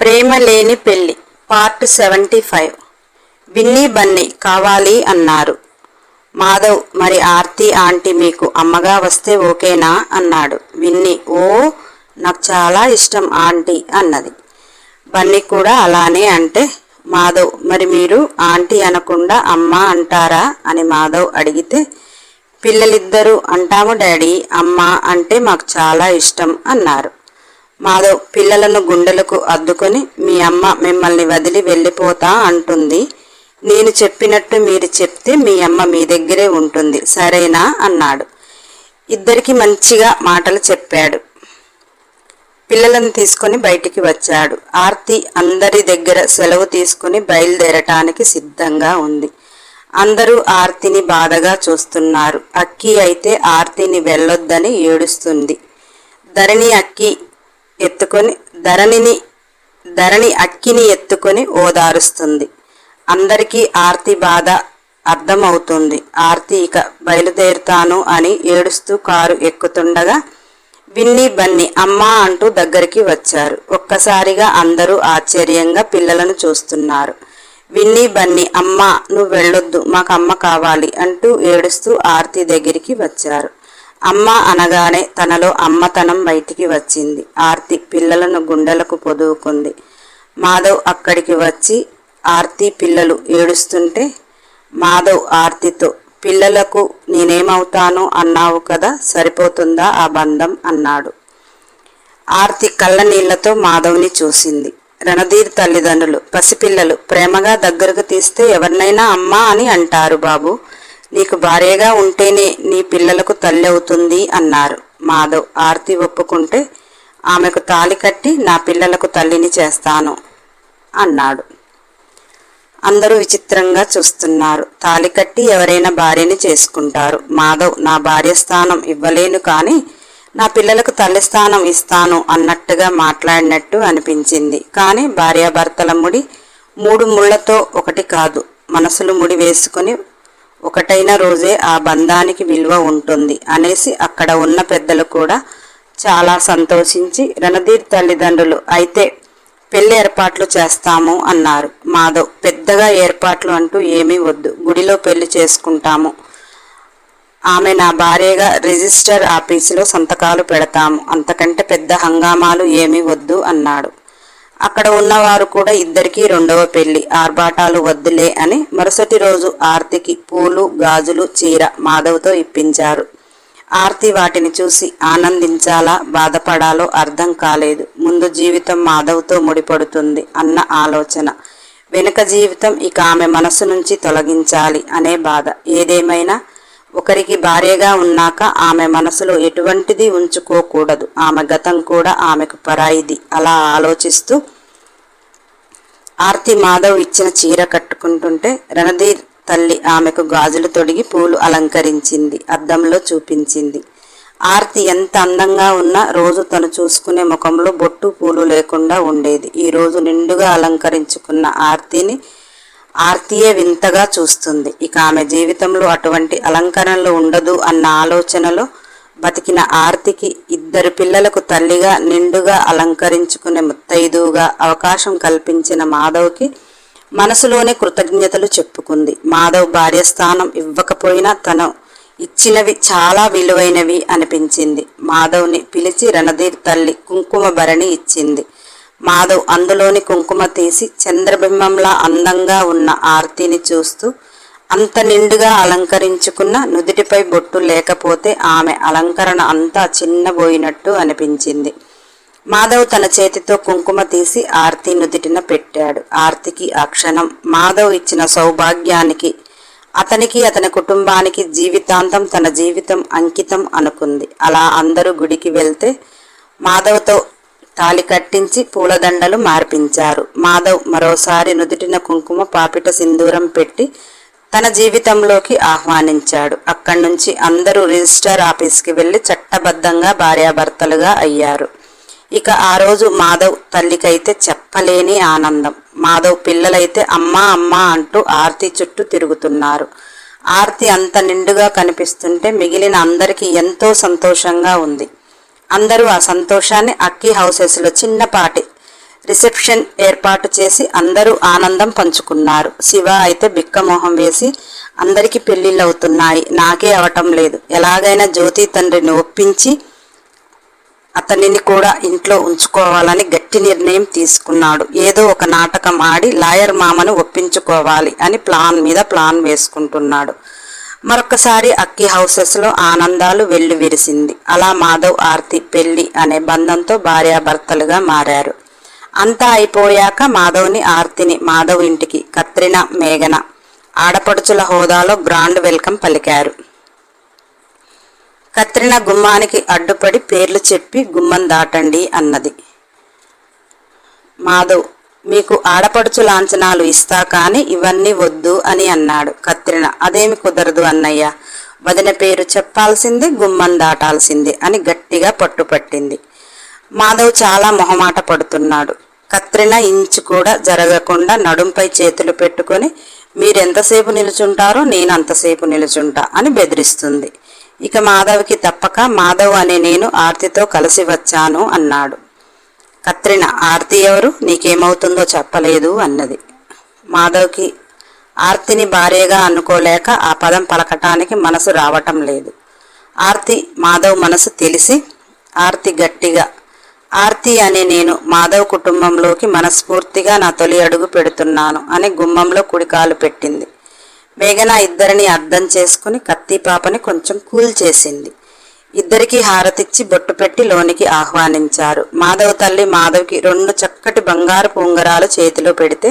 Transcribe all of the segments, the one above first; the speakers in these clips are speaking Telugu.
ప్రేమ లేని పెళ్ళి part seventy five. Binny Bunny కావాలి అన్నారు. మాధవ్ మరి ఆర్తి ఆంటీ మీకు అమ్మగా వస్తే ఓకేనా అన్నాడు. విన్నీ ఓ నాకు చాలా ఇష్టం ఆంటీ అన్నది. బన్నీ కూడా అలానే అంటే మాధవ్ మరి మీరు ఆంటీ అనకుండా అమ్మ అంటారా అని మాధవ్ అడిగితే పిల్లలిద్దరూ అంటాము డాడీ అమ్మ అంటే మాకు చాలా ఇష్టం అన్నారు. మాధవ్ పిల్లలను గుండెలకు అద్దుకొని మీ అమ్మ మిమ్మల్ని వదిలి వెళ్ళిపోతా అంటుంది. నేను చెప్పినట్టు మీరు చెప్తే మీ అమ్మ మీ దగ్గరే ఉంటుంది. సరేనా? అన్నాడు. ఇద్దరికి మంచిగా మాటలు చెప్పాడు. పిల్లలను తీసుకొని బయటికి వచ్చాడు. ఆర్తి అందరి దగ్గర సెలవు తీసుకుని బయలుదేరటానికి సిద్ధంగా ఉంది. అందరూ ఆర్తిని బాధగా చూస్తున్నారు. అక్కి అయితే ఆర్తిని వెళ్ళొద్దని ఏడుస్తుంది. ధరణి అక్కి ఎత్తుకొని ధరణిని ధరణి అక్కిని ఎత్తుకొని ఓదారుస్తుంది. అందరికీ ఆర్తి బాధ అర్థమవుతుంది. ఆర్తి ఇక బయలుదేరుతాను అని ఏడుస్తూ కారు ఎక్కుతుండగా విన్ని బన్ని అమ్మా అంటూ దగ్గరికి వచ్చారు. ఒక్కసారిగా అందరూ ఆశ్చర్యంగా పిల్లలను చూస్తున్నారు. విన్ని బన్ని అమ్మా నువ్వు వెళ్ళొద్దు మాకు అమ్మ కావాలి అంటూ ఏడుస్తూ ఆర్తి దగ్గరికి వచ్చారు. అమ్మ అనగానే తనలో అమ్మతనం బయటికి వచ్చింది. ఆర్తి పిల్లలను గుండెలకు పొదువుకుంది. మాధవ్ అక్కడికి వచ్చి ఆర్తి పిల్లలు ఏడుస్తుంటే మాధవ్ ఆర్తితో పిల్లలకు నేనేమవుతాను అన్నావు కదా సరిపోతుందా ఆ బంధం? అన్నాడు. ఆర్తి కళ్ళ నీళ్ళతో మాధవ్ని చూసింది. రణధీర్ తల్లిదండ్రులు పసిపిల్లలు ప్రేమగా దగ్గరకు తీస్తే ఎవరినైనా అమ్మా అని అంటారు బాబు. నీకు భార్యగా ఉంటేనే నీ పిల్లలకు తల్లి అవుతుంది అన్నారు. మాధవ్ ఆర్తి ఒప్పుకుంటే ఆమెకు తాలి కట్టి నా పిల్లలకు తల్లిని చేస్తాను అన్నాడు. అందరూ విచిత్రంగా చూస్తున్నారు. తాలి కట్టి ఎవరైనా భార్యని చేసుకుంటారు. మాధవ్ నా భార్య స్థానం ఇవ్వలేను కానీ నా పిల్లలకు తల్లి స్థానం ఇస్తాను అన్నట్టుగా మాట్లాడినట్టు అనిపించింది. కానీ భార్యాభర్తల ముడి మూడు ముళ్ళతో ఒకటి కాదు. మనసులు ముడి వేసుకుని ఒకటైన రోజే ఆ బంధానికి విలువ ఉంటుంది అనేసి అక్కడ ఉన్న పెద్దలు కూడా చాలా సంతోషించి రణధీర్ తల్లిదండ్రులు అయితే పెళ్ళి ఏర్పాట్లు చేస్తాము అన్నారు. మాధవ్ పెద్దగా ఏర్పాట్లు అంటూ ఏమీ వద్దు గుడిలో పెళ్ళి చేసుకుంటాము. ఆమె నా భార్యగా రిజిస్టర్ ఆఫీసులో సంతకాలు పెడతాము అంతకంటే పెద్ద హంగామాలు ఏమీ వద్దు అన్నాడు. అక్కడ ఉన్నవారు కూడా ఇద్దరికీ రెండవ పెళ్ళి. ఆర్భాటాలు వద్దులే అని మరుసటి రోజు ఆర్తికి పూలు గాజులు చీర మాధవ్తో ఇప్పించారు. ఆర్తి వాటిని చూసి ఆనందించాలా బాధపడాలో అర్థం కాలేదు. ముందు జీవితం మాధవ్తో ముడిపడుతుంది అన్న ఆలోచన. వెనుక జీవితం ఇక ఆమె మనసు నుంచి తొలగించాలి అనే బాధ. ఏదేమైనా ఒకరికి భార్యగా ఉన్నాక ఆమె మనసులో ఎటువంటిది ఉంచుకోకూడదు. ఆమె గతం కూడా ఆమెకు పరాయిది. అలా ఆలోచిస్తూ ఆర్తి మాధవ్ ఇచ్చిన చీర కట్టుకుంటుంటే రణధీర్ తల్లి ఆమెకు గాజులు తొడిగి పూలు అలంకరించింది. అద్దంలో చూపించింది. ఆర్తి ఎంత అందంగా ఉన్నా రోజు తను చూసుకునే ముఖంలో బొట్టు పూలు లేకుండా ఉండేది. ఈ రోజు నిండుగా అలంకరించుకున్న ఆర్తిని ఆర్తియే వింతగా చూస్తుంది. ఇక ఆమె జీవితంలో అటువంటి అలంకరణలు ఉండదు అన్న ఆలోచనలో బతికిన ఆర్తికి ఇద్దరు పిల్లలకు తల్లిగా నిండుగా అలంకరించుకునే ముత్తైదువుగా అవకాశం కల్పించిన మాధవ్కి మనసులోనే కృతజ్ఞతలు చెప్పుకుంది. మాధవ్ భార్య స్థానం ఇవ్వకపోయినా తను ఇచ్చినవి చాలా విలువైనవి అనిపించింది. మాధవ్ని పిలిచి రణధీర్ తల్లి కుంకుమ భరణి ఇచ్చింది. మాధవ్ అందులోని కుంకుమ తీసి చంద్రబింబంలా అందంగా ఉన్న ఆర్తిని చూస్తూ అంత నిండుగా అలంకరించుకున్న నుదుటిపై బొట్టు లేకపోతే ఆమె అలంకరణ అంతా చిన్నబోయినట్టు అనిపించింది. మాధవ్ తన చేతితో కుంకుమ తీసి ఆర్తి నుదిటిన పెట్టాడు. ఆర్తికి ఆ క్షణం మాధవ్ ఇచ్చిన సౌభాగ్యానికి అతనికి అతని కుటుంబానికి జీవితాంతం తన జీవితం అంకితం అనుకుంది. అలా అందరూ గుడికి వెళ్తే మాధవ్తో తాలి కట్టించి పూలదండలు మార్పించారు. మాధవ్ మరోసారి నుదుటిన కుంకుమ పాపిట సింధూరం పెట్టి తన జీవితంలోకి ఆహ్వానించాడు. అక్కడి నుంచి అందరూ రిజిస్టర్ ఆఫీస్కి వెళ్ళి చట్టబద్ధంగా భార్యాభర్తలుగా అయ్యారు. ఇక ఆ రోజు మాధవ్ తల్లికైతే చెప్పలేని ఆనందం. మాధవ్ పిల్లలైతే అమ్మా అమ్మా అంటూ ఆర్తి చుట్టూ తిరుగుతున్నారు. ఆర్తి అంత నిండుగా కనిపిస్తుంటే మిగిలిన అందరికీ ఎంతో సంతోషంగా ఉంది. అందరూ ఆ సంతోషాన్ని అక్కి హౌసెస్లో చిన్నపాటి రిసెప్షన్ ఏర్పాటు చేసి అందరూ ఆనందం పంచుకున్నారు. శివ అయితే బిక్కమోహం వేసి అందరికీ పెళ్ళిళ్ళు అవుతున్నాయి. నాకే అవటం లేదు. ఎలాగైనా జ్యోతి తండ్రిని ఒప్పించి అతనిని కూడా ఇంట్లో ఉంచుకోవాలని గట్టి నిర్ణయం తీసుకున్నాడు. ఏదో ఒక నాటకం ఆడి లాయర్ మామను ఒప్పించుకోవాలి అని ప్లాన్ మీద ప్లాన్ వేసుకుంటున్నాడు. మరొకసారి అక్కి హౌసెస్లో ఆనందాలు వెళ్ళి విరిసింది. అలా మాధవ్ ఆర్తి పెళ్ళి అనే బంధంతో భార్యాభర్తలుగా మారారు. అంతా అయిపోయాక మాధవ్ని ఆర్తిని మాధవ్ ఇంటికి కత్రిన మేఘన ఆడపడుచుల హోదాలో గ్రాండ్ వెల్కమ్ పలికారు. కత్రిన గుమ్మానికి అడ్డుపడి పేర్లు చెప్పి గుమ్మం దాటండి అన్నది. మాధవ్ మీకు ఆడపడుచు లాంఛనాలు ఇస్తా కానీ ఇవన్నీ వద్దు అని అన్నాడు కత్రిన. అదేమి కుదరదు అన్నయ్య. వదిన పేరు చెప్పాల్సింది గుమ్మం దాటాల్సిందే అని గట్టిగా పట్టుపట్టింది. మాధవ్ చాలా మొహమాట పడుతున్నాడు. కత్రిన ఇంచు కూడా జరగకుండా నడుంపై చేతులు పెట్టుకొని మీరెంతసేపు నిలుచుంటారో నేను అంతసేపు నిలుచుంటా అని బెదిరిస్తుంది. ఇక మాధవ్కి తప్పక మాధవ్ అనే నేను ఆర్తితో కలిసి వచ్చాను అన్నాడు. కత్రిన ఆర్తి ఎవరు? నీకేమవుతుందో చెప్పలేదు అన్నది. మాధవ్కి ఆర్తిని భార్యగా అనుకోలేక ఆ పదం పలకటానికి మనసు రావటం లేదు. ఆర్తి మాధవ్ మనసు తెలిసి ఆర్తి గట్టిగా ఆర్తి అనే నేను మాధవ్ కుటుంబంలోకి మనస్ఫూర్తిగా నా తొలి అడుగు పెడుతున్నాను అని గుమ్మంలో కుడికాలు పెట్టింది. మేఘన ఇద్దరిని అర్థం చేసుకుని కత్తి పాపని కొంచెం కూల్ చేసింది. ఇద్దరికి హారతిచ్చి బొట్టు పెట్టి లోనికి ఆహ్వానించారు. మాధవ్ తల్లి మాధవ్కి రెండు చక్కటి బంగారు ఉంగరాలు చేతిలో పెడితే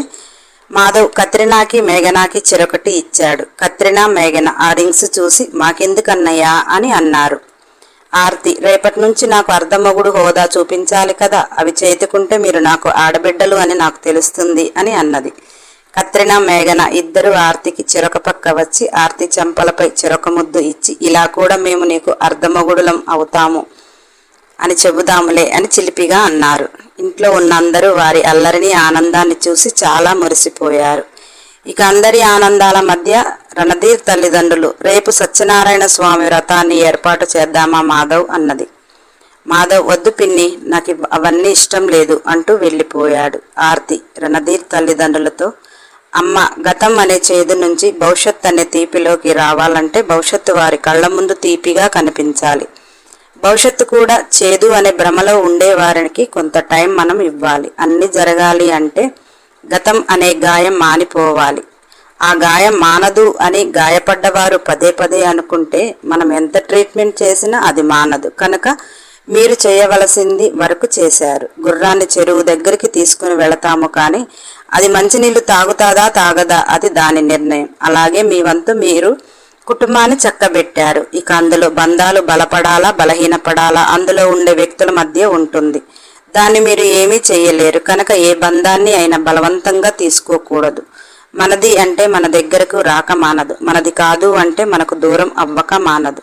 మాధవ్ కత్రినాకి మేఘనాకి చెరొకటి ఇచ్చాడు. కత్రినా మేఘన ఆ రింగ్స్ చూసి మాకెందుకన్నయ్యా అని అన్నారు. ఆర్తి రేపటి నుంచి నాకు అర్ధమగుడు హోదా చూపించాలి కదా అవి చేతుకుంటే మీరు నాకు ఆడబిడ్డలు అని నాకు తెలుస్తుంది అని అన్నది. కత్రిన మేఘన ఇద్దరు ఆర్తికి చెరొక పక్క వచ్చి ఆర్తి చెంపలపై చెరొక ముద్దు ఇచ్చి ఇలా కూడా మేము నీకు అర్ధమగుడులం అవుతాము అని చెబుదాములే అని చిలిపిగా అన్నారు. ఇంట్లో ఉన్న అందరూ వారి అల్లరిని ఆనందాన్ని చూసి చాలా మురిసిపోయారు. ఇక అందరి ఆనందాల మధ్య రణధీర్ తల్లిదండ్రులు రేపు సత్యనారాయణ స్వామి వ్రతాన్ని ఏర్పాటు చేద్దామా మాధవ్ అన్నది. మాధవ్ వద్దు పిన్ని నాకు అవన్నీ ఇష్టం లేదు అంటూ వెళ్ళిపోయాడు ఆర్తి రణధీర్ తల్లిదండ్రులతో. అమ్మ గతం అనే చేదు నుంచి భవిష్యత్ అనే తీపిలోకి రావాలంటే భవిష్యత్తు వారి కళ్ళ ముందు తీపిగా కనిపించాలి. భవిష్యత్తు కూడా చేదు అనే భ్రమలో ఉండే వారికి కొంత టైం మనం ఇవ్వాలి. అన్ని జరగాలి అంటే గతం అనే గాయం మానిపోవాలి. ఆ గాయం మానదు అని గాయపడ్డవారు పదే పదే అనుకుంటే మనం ఎంత ట్రీట్మెంట్ చేసినా అది మానదు. కనుక మీరు చేయవలసింది వరకు చేశారు. గుర్రాన్ని చెరువు దగ్గరికి తీసుకుని వెళతాము కానీ అది మంచినీళ్ళు తాగుతాదా తాగదా? అది దాని నిర్ణయం. అలాగే మీ వంతు మీరు కుటుంబాన్ని చక్కబెట్టారు. ఇక అందులో బంధాలు బలపడాలా బలహీనపడాలా? అందులో ఉండే వ్యక్తుల మధ్య ఉంటుంది. దాన్ని మీరు ఏమీ చేయలేరు. కనుక ఏ బంధాన్ని అయినా బలవంతంగా తీసుకోకూడదు. మనది అంటే మన దగ్గరకు రాక మానదు. మనది కాదు అంటే మనకు దూరం అవ్వక మానదు.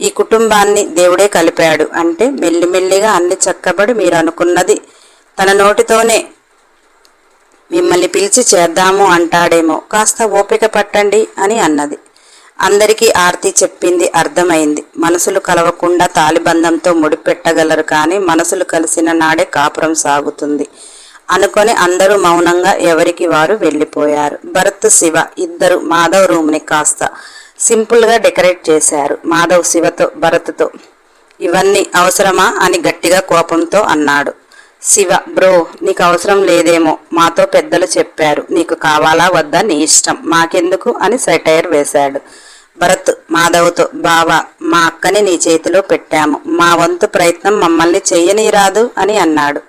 ఈ కుటుంబాన్ని దేవుడే కలిపాడు అంటే మెల్లిమెల్లిగా అన్ని చక్కబడి మీరు అనుకున్నది తన నోటితోనే మిమ్మల్ని పిలిచి చేద్దాము అంటాడేమో కాస్త ఓపిక పట్టండి అని అన్నది. అందరికీ ఆర్తి చెప్పింది అర్థమైంది. మనసులు కలవకుండా తాలిబంధంతో ముడిపెట్టగలరు కానీ మనసులు కలిసిన నాడే కాపురం సాగుతుంది. అనుకొని అందరూ మౌనంగా ఎవరికి వారు వెళ్ళిపోయారు. భరత్ శివ ఇద్దరు మాధవ్ రూమ్ని కాస్త సింపుల్గా డెకరేట్ చేశారు. మాధవ్ శివతో భరత్తో. ఇవన్నీ అవసరమా అని గట్టిగా కోపంతో అన్నాడు. శివ బ్రో నీకు అవసరం లేదేమో. మాతో పెద్దలు చెప్పారు. నీకు కావాలా వద్దా? నీ ఇష్టం. మాకెందుకు? అని సెటైర్ వేశాడు. భరత్ మాధవ్తో బావా మా అక్కని నీ చేతిలో పెట్టాము. మా వంతు ప్రయత్నం మమ్మల్ని చెయ్యనీరాదు అని అన్నాడు.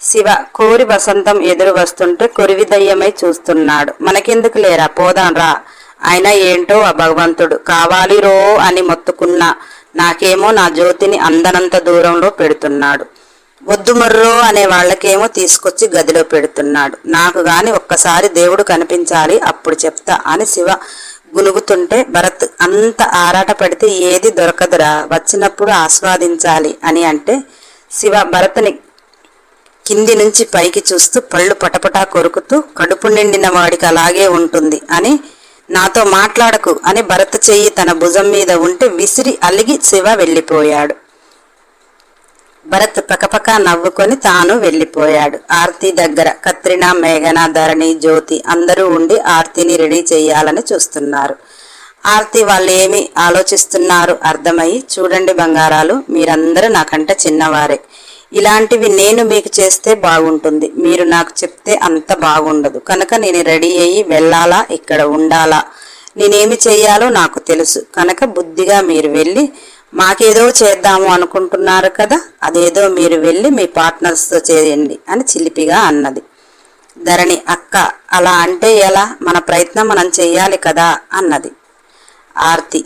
శివ కోరి వసంతం ఎదురు వస్తుంటే కొరివి దయ్యమై చూస్తున్నాడు. మనకెందుకు లేరా? పోదాం రా. అయినా ఏంటో ఆ భగవంతుడు. కావాలి రో అని మొత్తుకున్నా నాకేమో నా జ్యోతిని అందనంత దూరంలో పెడుతున్నాడు. వద్దు మర్రో అనే వాళ్ళకేమో తీసుకొచ్చి గదిలో పెడుతున్నాడు. నాకు గాని ఒక్కసారి దేవుడు కనిపించాలి అప్పుడు చెప్తా అని శివ గునుగుతుంటే భరత్ అంత ఆరాట పడితే ఏది దొరకదురా వచ్చినప్పుడు ఆస్వాదించాలి అని అంటే శివ భరత్ని కింది నుంచి పైకి చూస్తూ పళ్ళు పటపటా కొరుకుతూ కడుపు నిండిన వాడికి అలాగే ఉంటుంది అని నాతో మాట్లాడకు అని భరత్ చెయ్యి తన భుజం మీద ఉంటే విసిరి అలిగి శివ వెళ్ళిపోయాడు. భరత్ పకపక నవ్వుకొని తాను వెళ్ళిపోయాడు. ఆర్తి దగ్గర కత్రినా మేఘన ధరణి జ్యోతి అందరూ ఉండి ఆర్తిని రెడీ చేయాలని చూస్తున్నారు. ఆర్తి వాళ్ళు ఏమి ఆలోచిస్తున్నారు? అర్థమయ్యి చూడండి బంగారాలు మీరందరూ నాకంటే చిన్నవారే. ఇలాంటివి నేను మీకు చేస్తే బాగుంటుంది. మీరు నాకు చెప్తే అంత బాగుండదు. కనుక నేను రెడీ అయ్యి వెళ్ళాలా? ఇక్కడ ఉండాలా? నేనేమి చెయ్యాలో నాకు తెలుసు. కనుక బుద్ధిగా మీరు వెళ్ళి మాకేదో చేద్దాము అనుకుంటున్నారు కదా అదేదో మీరు వెళ్ళి మీ పార్ట్నర్స్తో చేయండి అని చిలిపిగా అన్నది. ధరణి అక్క అలా అంటే ఎలా? మన ప్రయత్నం మనం చేయాలి కదా అన్నది. ఆర్తి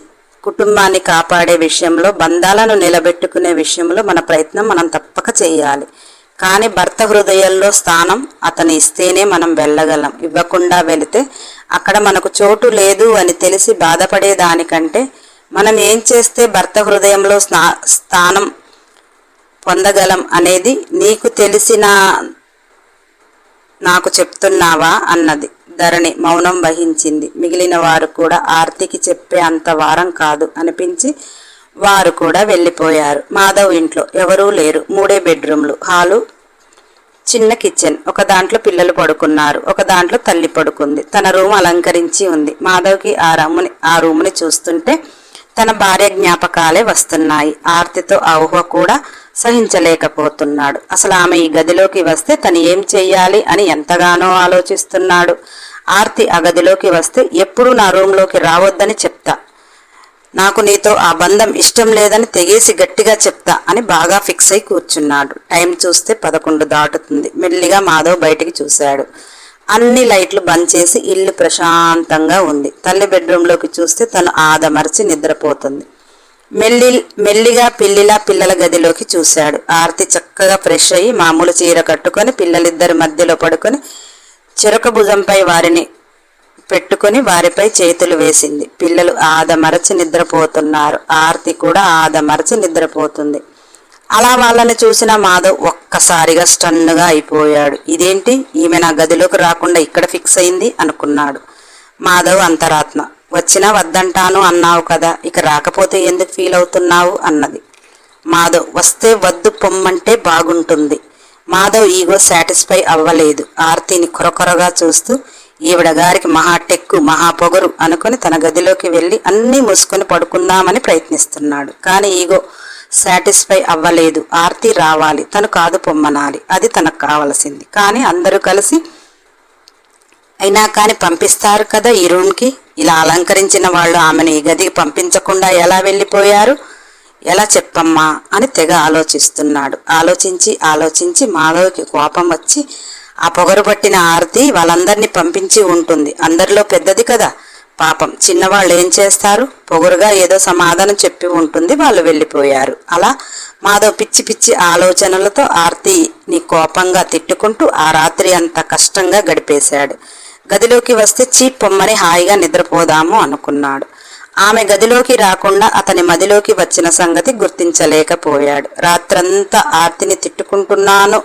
కుటుంబాన్ని కాపాడే విషయంలో బంధాలను నిలబెట్టుకునే విషయంలో మన ప్రయత్నం మనం తప్పక చేయాలి కానీ భర్త హృదయంలో స్థానం అతను ఇస్తేనే మనం వెళ్ళగలం. ఇవ్వకుండా వెళితే అక్కడ మనకు చోటు లేదు అని తెలిసి బాధపడేదానికంటే మనం ఏం చేస్తే భర్త హృదయంలో స్నా- స్థానం పొందగలం అనేది నీకు తెలిసిన నాకు చెప్తున్నావా అన్నది. ధరణి మౌనం వహించింది. మిగిలిన వారు కూడా ఆర్తికి చెప్పే అంత వారం కాదు అనిపించి వారు కూడా వెళ్ళిపోయారు. మాధవ్ ఇంట్లో ఎవరూ లేరు. మూడే బెడ్రూమ్లు హాలు చిన్న కిచెన్. ఒక దాంట్లో పిల్లలు పడుకున్నారు. ఒక దాంట్లో తల్లి పడుకుంది. తన రూమ్ అలంకరించి ఉంది. మాధవ్కి ఆ రూముని ఆ రూమ్ని చూస్తుంటే తన భార్య జ్ఞాపకాలే వస్తున్నాయి. ఆర్తితో ఆ ఊహ కూడా సహించలేకపోతున్నాడు. అసలు ఆమె ఈ గదిలోకి వస్తే తను ఏం చెయ్యాలి అని ఎంతగానో ఆలోచిస్తున్నాడు. ఆర్తి ఆ గదిలోకి వస్తే ఎప్పుడు నా రూమ్లోకి రావద్దని చెప్తా. నాకు నీతో ఆ బంధం ఇష్టం లేదని తెగేసి గట్టిగా చెప్తా అని బాగా ఫిక్స్ అయి కూర్చున్నాడు. టైం చూస్తే పదకొండు దాటుతుంది. మెల్లిగా మాధవ్ బయటికి చూశాడు. అన్ని లైట్లు బంద్ చేసి ఇల్లు ప్రశాంతంగా ఉంది. తల్లి బెడ్రూమ్లోకి చూస్తే తను ఆదమర్చి నిద్రపోతుంది. మెల్లి మెల్లిగా పిల్లిలా పిల్లల గదిలోకి చూశాడు. ఆర్తి చక్కగా ఫ్రెష్ అయ్యి మామూలు చీర కట్టుకొని పిల్లలిద్దరి మధ్యలో పడుకొని చెరక భుజంపై వారిని పెట్టుకొని వారిపై చేతులు వేసింది. పిల్లలు ఆదమరచి నిద్రపోతున్నారు. ఆర్తి కూడా ఆదమరచి నిద్రపోతుంది. అలా వాళ్ళని చూసిన మాధవ్ ఒక్కసారిగా స్టన్నుగా అయిపోయాడు. ఇదేంటి? ఈమె నా గదిలోకి రాకుండా ఇక్కడ ఫిక్స్ అయింది అనుకున్నాడు మాధవ్ అంతరాత్మ. వచ్చినా వద్దంటాను అన్నావు కదా ఇక రాకపోతే ఎందుకు ఫీల్ అవుతున్నావు? అన్నది. మాధవ్ వస్తే వద్దు పొమ్మంటే బాగుంటుంది. మాధవ్ ఈగో సాటిస్ఫై అవ్వలేదు. ఆర్తిని కొరకొరగా చూస్తూ ఈవిడ గారికి మహా టెక్కు మహా పొగరు అనుకుని తన గదిలోకి వెళ్ళి అన్నీ మూసుకొని పడుకుందామని ప్రయత్నిస్తున్నాడు. కానీ ఈగో సాటిస్ఫై అవ్వలేదు. ఆర్తి రావాలి. తను కాదు పొమ్మనాలి. అది తనకు కావలసింది. కానీ అందరూ కలిసి అయినా కానీ పంపిస్తారు కదా ఈ రూమ్కి. ఇలా అలంకరించిన వాళ్ళు ఆమెను ఈ గదికి పంపించకుండా ఎలా వెళ్ళిపోయారు? ఎలా చెప్పమ్మా? అని తెగ ఆలోచిస్తున్నాడు. ఆలోచించి ఆలోచించి మాధవ్కి కోపం వచ్చి ఆ పొగరు పట్టిన ఆర్తి వాళ్ళందరినీ పంపించి ఉంటుంది. అందరిలో పెద్దది కదా. పాపం చిన్నవాళ్ళు ఏం చేస్తారు? పొగరుగా ఏదో సమాధానం చెప్పి ఉంటుంది వాళ్ళు వెళ్ళిపోయారు. అలా మాధవ్ పిచ్చి పిచ్చి ఆలోచనలతో ఆర్తిని కోపంగా తిట్టుకుంటూ ఆ రాత్రి అంత కష్టంగా గడిపేశాడు. గదిలోకి వస్తే చీప్ పొమ్మని హాయిగా నిద్రపోదాము అనుకున్నాడు. ఆమె గదిలోకి రాకుండా అతని మదిలోకి వచ్చిన సంగతి గుర్తించలేకపోయాడు. రాత్రంతా ఆర్తిని తిట్టుకుంటున్నాను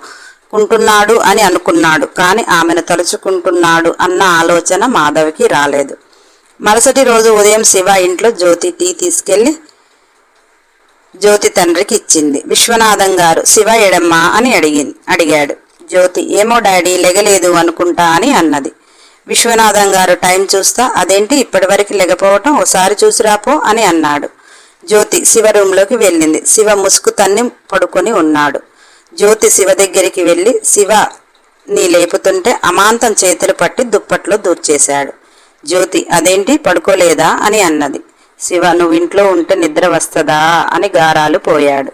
కుంటున్నాడు అని అనుకున్నాడు. కానీ ఆమెను తలుచుకుంటున్నాడు అన్న ఆలోచన మాధవికి రాలేదు. మరుసటి రోజు ఉదయం శివ ఇంట్లో జ్యోతి టీ తీసుకెళ్ళి జ్యోతి తండ్రికి ఇచ్చింది. విశ్వనాథం గారు శివ ఎడమ్మా అని అడిగింది అడిగాడు. జ్యోతి ఏమో డాడీ లెగలేదు అనుకుంటా అని అన్నది. విశ్వనాథం గారు టైం చూస్తా అదేంటి ఇప్పటివరకు లెగపోవటం? ఒకసారి చూసిరాపో అని అన్నాడు. జ్యోతి శివ రూంలోకి వెళ్ళింది. శివ ముసుగు తన్ని పడుకొని ఉన్నాడు. జ్యోతి శివ దగ్గరికి వెళ్ళి శివ నీ లేపుతుంటే అమాంతం చేతులు పట్టి దుప్పట్లో దూర్చేశాడు. జ్యోతి అదేంటి? పడుకోలేదా? అని అన్నది. శివ నువ్వు ఇంట్లో ఉంటే నిద్ర వస్తదా? అని గారాలు పోయాడు.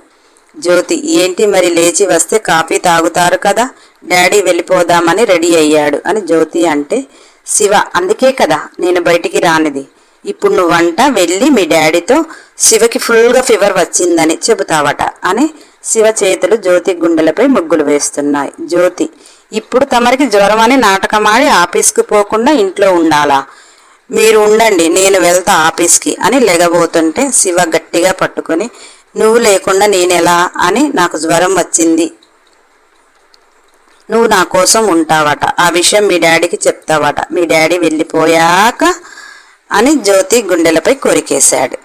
జ్యోతి ఏంటి మరి లేచి వస్తే కాఫీ తాగుతారు కదా డాడీ వెళ్ళిపోదామని రెడీ అయ్యాడు అని జ్యోతి అంటే శివ అందుకే కదా నేను బయటికి రానిది. ఇప్పుడు నువ్వంట వెళ్ళి మీ డాడీతో శివకి ఫుల్గా ఫీవర్ వచ్చిందని చెబుతావట అని శివ చేతులు జ్యోతి గుండెలపై ముగ్గులు వేస్తున్నాయి. జ్యోతి ఇప్పుడు తమరికి జ్వరం అని నాటకమాడి ఆఫీస్కి పోకుండా ఇంట్లో ఉండాలా? మీరు ఉండండి నేను వెళ్తా ఆఫీస్కి అని లెగబోతుంటే శివ గట్టిగా పట్టుకొని నువ్వు లేకుండా నేనెలా? అని నాకు జ్వరం వచ్చింది. నువ్వు నా కోసం ఉంటావట ఆ విషయం మీ డాడీకి చెప్తావట మీ డాడీ వెళ్ళిపోయాక అని జ్యోతి గుండెలపై కొరికేశాడు.